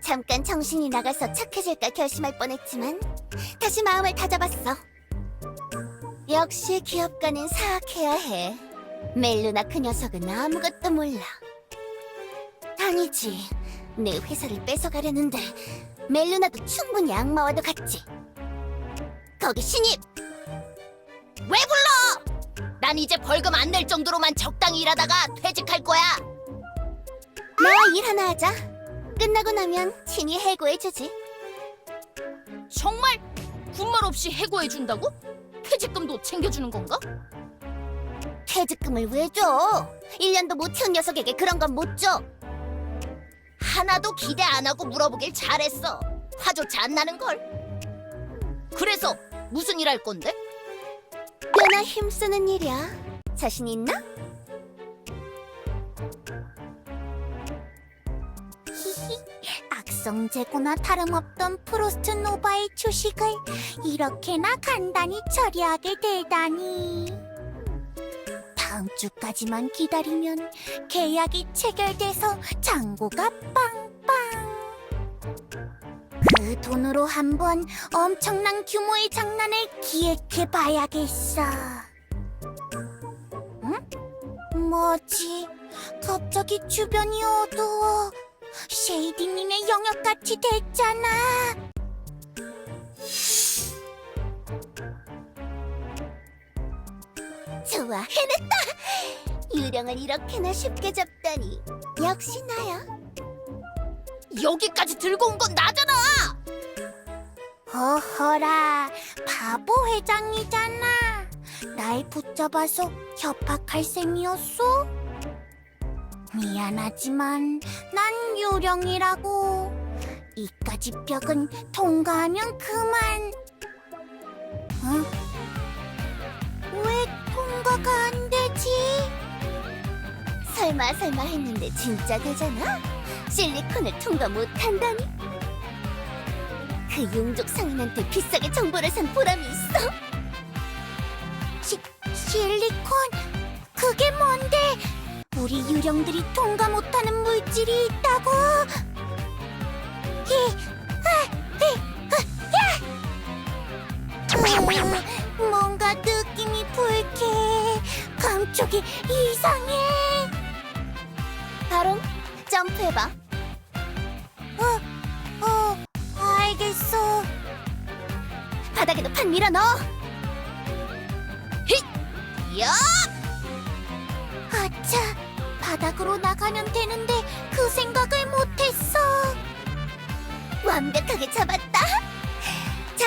잠깐 정신이 나가서 착해질까 결심할 뻔했지만 다시 마음을 다잡았어. 역시 기업가는 사악해야 해. 멜루나 그 녀석은 아무것도 몰라. 아니지. 내 회사를 뺏어가려는데 멜루나도 충분히 악마와도 같지. 거기 신입! 왜 불러? 난 이제 벌금 안 낼 정도로만 적당히 일하다가 퇴직할 거야. 나일 하나 하자. 끝나고 나면 친히 해고해주지. 정말 군말 없이 해고해 준다고? 퇴직금도 챙겨주는 건가? 퇴직금을 왜 줘? 1년도 못 채운 녀석에게 그런 건 못 줘. 하나도 기대 안 하고 물어보길 잘했어. 화조차 안 나는 걸. 그래서 무슨 일 할 건데? 꽤나 힘쓰는 일이야. 자신 있나? 히히, 악성재고나 다름없던 프로스트 노바의 주식을 이렇게나 간단히 처리하게 되다니. 다음 주까지만 기다리면 계약이 체결돼서 잔고가 빵빵. 그 돈으로 한번 엄청난 규모의 장난을 기획해 봐야겠어. 응? 뭐지? 갑자기 주변이 어두워. 쉐이디님의 영역같이 됐잖아. 좋아, 해냈다! 유령을 이렇게나 쉽게 잡다니. 역시 나야. 여기까지 들고 온 건 나잖아. 허허라 바보 회장이잖아 날 붙잡아서 협박할 셈이었어? 미안하지만 난 요령이라고 이까지 벽은 통과하면 그만 어? 왜 통과가 안 되지? 설마 설마 했는데 진짜 되잖아? 실리콘을 통과 못한다니? 그 용족 상인한테 비싸게 정보를 산 보람이 있어. 시, 실리콘? 그게 뭔데? 우리 유령들이 통과 못하는 물질이 있다고? 히, 아, 히, 아, 야! 으, 뭔가 느낌이 불쾌해. 감촉이 이상해. 바로 점프해봐. 바닥에도 판 밀어 넣어. 야! 아차, 바닥으로 나가면 되는데 그 생각을 못했어. 완벽하게 잡았다. 자,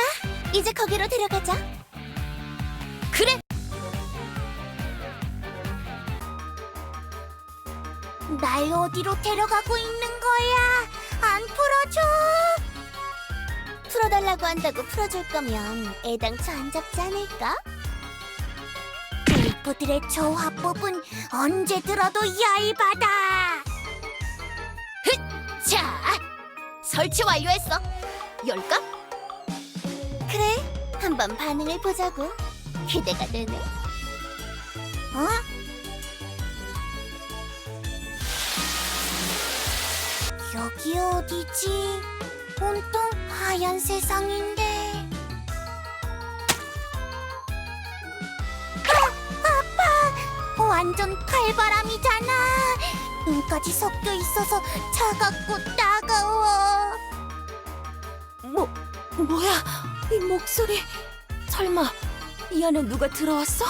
이제 거기로 데려가자. 그래. 날 어디로 데려가고 있는 거야? 안 풀어줘. 풀어달라고 한다고 풀어줄 거면 애당초 안 잡지 않을까? 엘프들의 저 화법은 언제 들어도 얇아다. 자, 설치 완료했어. 열까? 그래, 한번 반응을 보자고. 기대가 되네. 어? 여기 어디지? 온통 하얀 세상인데. 아, 아파! 완전 칼바람이잖아. 눈까지 섞여 있어서 차갑고 따가워. 뭐, 뭐야? 이 목소리. 설마 이 안에 누가 들어왔어?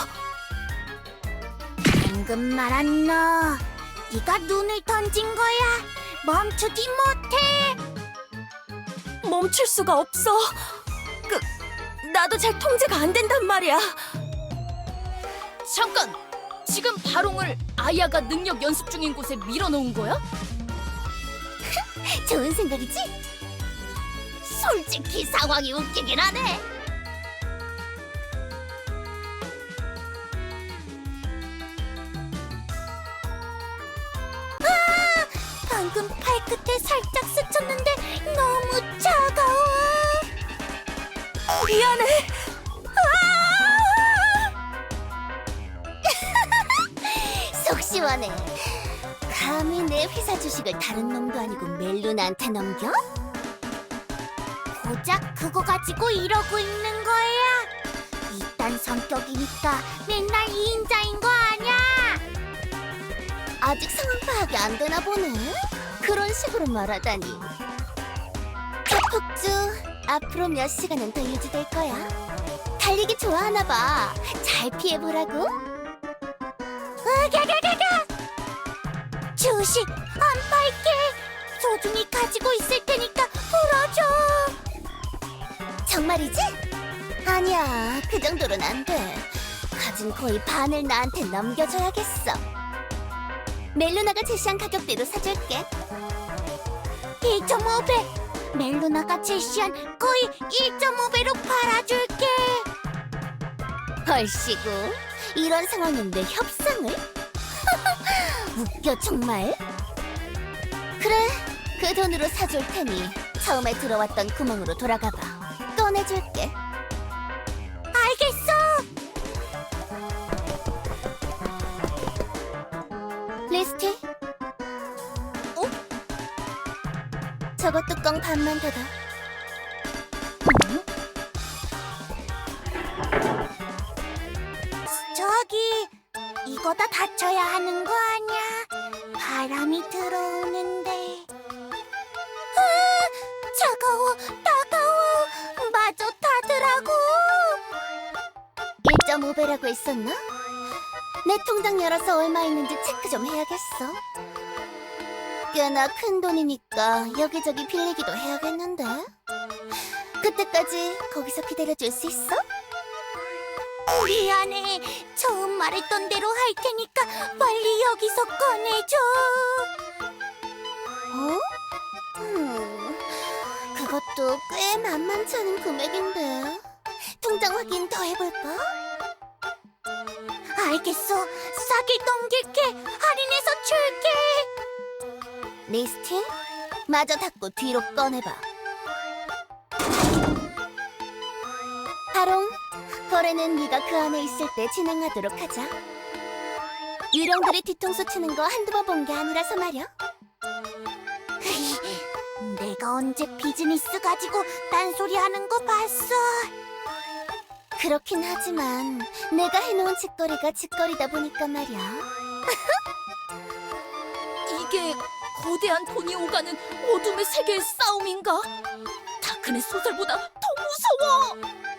방금 말한 너, 네가 눈을 던진 거야. 멈추지 못해. 멈출 수가 없어. 그, 나도 잘 통제가 안 된단 말이야. 잠깐. 지금 바롱을 아야가 능력 연습 중인 곳에 밀어놓은 거야? 좋은 생각이지? 솔직히 상황이 웃기긴 하네. 방금 팔끝에 살짝 스쳤는데 너무 차가워. 미안해. 속 시원해. 감히 내 회사 주식을 다른 놈도 아니고 멜루나한테 넘겨? 고작 그거 가지고 이러고 있는 거야. 이딴 성격이니까 맨날 이인자인 거 아냐? 아직 상황 파악이 안 되나 보네. 그런 식으로 말하다니. 자폭주 앞으로 몇 시간은 더 유지될 거야. 달리기 좋아하나 봐. 잘 피해보라고. 으갸갸갸갸! 주식 안 팔게. 소중히 가지고 있을 테니까 풀어줘. 정말이지? 아니야, 그 정도는 안 돼. 가진 거의 반을 나한테 넘겨줘야겠어. 멜루나가 제시한 가격대로 사줄게. 1.5배. 멜루나가 제시한 거의 1.5배로 팔아줄게. 헐시고 이런 상황인데 협상을? 웃겨 정말. 그래, 그 돈으로 사줄 테니 처음에 들어왔던 구멍으로 돌아가봐. 꺼내줄게. 저거 뚜껑 반만 닫아. 저기, 이거 다 닫혀야 하는 거 아니야? 바람이 들어오는데. 아, 차가워, 따가워. 마저 타더라고. 1.5배라고 했었나? 내 통장 열어서 얼마 있는지 체크 좀 해야겠어. 꽤나 큰 돈이니까 여기저기 빌리기도 해야겠는데. 그때까지 거기서 기다려줄 수 있어? 미안해. 처음 말했던 대로 할 테니까 빨리 여기서 꺼내줘. 어? 음, 그것도 꽤 만만치 않은 금액인데. 통장 확인 더 해볼까? 알겠어. 싸게 넘길게. 할인해서 줄게. 리스팅? 마저 닫고 뒤로 꺼내봐. 하롱, 거래는 네가 그 안에 있을 때 진행하도록 하자. 유령들이 뒤통수 치는 거 한두 번 본 게 아니라서 말이야. 내가 언제 비즈니스 가지고 딴소리 하는 거 봤어. 그렇긴 하지만 내가 해놓은 짓거리가 짓거리다 보니까 말이야. 이게 거대한 돈이 오가는 어둠의 세계의 싸움인가? 다크의 소설보다 더 무서워!